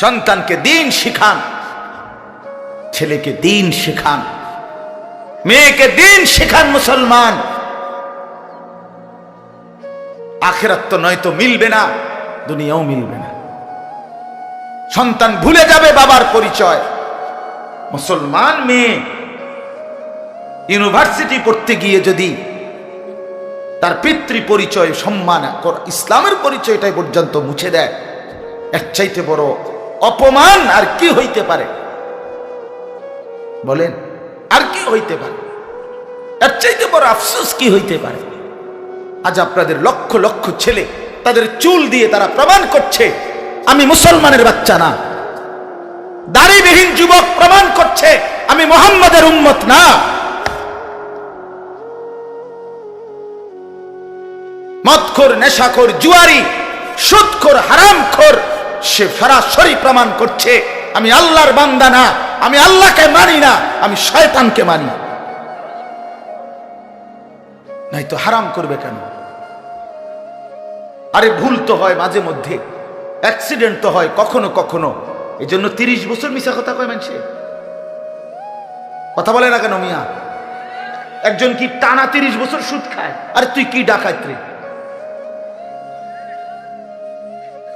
সন্তানকে দিন শিখান, ছেলেকে দিন শেখান, মেয়েকে দিন শেখান মুসলমান। আখেরাত তো নয়তো মিলবে না, দুনিয়াও মিলবে না। সন্তান ভুলে যাবে বাবার পরিচয়। মুসলমান মেয়ে ইউনিভার্সিটি পড়তে গিয়ে যদি তার পিতৃ পরিচয়, সম্মান ইসলামের পরিচয়টাই পর্যন্ত মুছে দেয়, এর চাইতে বড় অপমান আর কি হইতে পারে? বলেন, আর কি হইতে পারে? এর চাইতে বড় আফসোস কি হইতে পারে? আজ আপনাদের লক্ষ লক্ষ ছেলে তাদের চুল দিয়ে তারা প্রমাণ করছে, আমি মুসলমানের বাচ্চা না। দাড়িবিহীন যুবক প্রমাণ করছে, আমি মোহাম্মদের উম্মত না। মদখোর, নেশাখোর, জুয়ারি, সুদখোর, হারামখোর সে সরাসরি প্রমাণ করছে, আমি আল্লাহর বান্দা না, আমি আল্লাহকে মানি না, আমি শয়তানকে মানি। নাই তো হারাম করবে কেন? আরে ভুল তো হয় মাঝে মধ্যে, অ্যাক্সিডেন্ট তো হয় কখনো কখনো এই জন্য তিরিশ বছর মিশা কথা কয় মানছে কথা বলে না কেন মিয়া? একজন কি টানা তিরিশ বছর সুদ খায়? আরে তুই কি ডাকাত রে?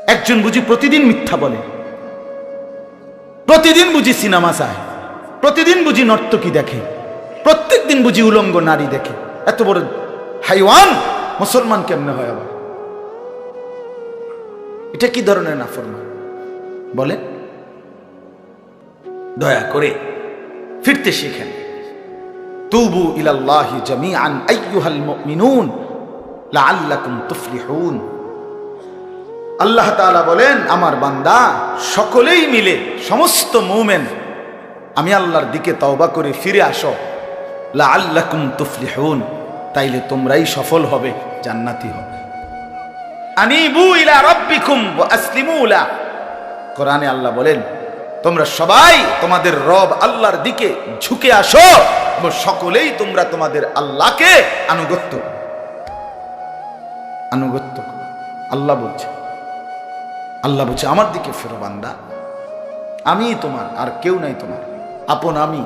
একজন বুঝি প্রতিদিন মিথ্যা বলে। প্রতিদিন বুঝি সিনেমা চায়। প্রতিদিন বুঝি নর্তকী দেখে। প্রত্যেক দিন বুঝি উলঙ্গ নারী দেখে। এত বড় হাইওয়ান মুসলমান কেমনে হয় আবার? এটা কি ধরনের নাফরমান? বলে দয়া করে ফিরতে শিখেন। তুবু ইলাল্লাহি জামিআন আইয়ুহাল মুমিনুন লাআল্লাকুম তুফলিহুন। আল্লাহ তাআলা বলেন, আমার বান্দা, সকলেই মিলে, সমস্ত মুমেন, আমি আল্লাহর দিকে তওবা করে ফিরে আসো। লাআল্লাকুম তুফলিহুন, তাইলে তোমরাই সফল হবে, জান্নাতি হবে। আনিবু ইলা রাব্বিকুম ওয়া আসলিমু লা। কোরআনে আল্লাহ বলেন, তোমরা সবাই তোমাদের রব আল্লাহর দিকে ঝুঁকে আসো, এবং সকলেই তোমরা তোমাদের আল্লাহকে আনুগত্য। আনুগত্য আল্লাহ বলছে আল্লাহ বলছে আমার দিকে ফেরো বান্দা। আমি তোমার আর কেউ নাই তোমার। আপন আমি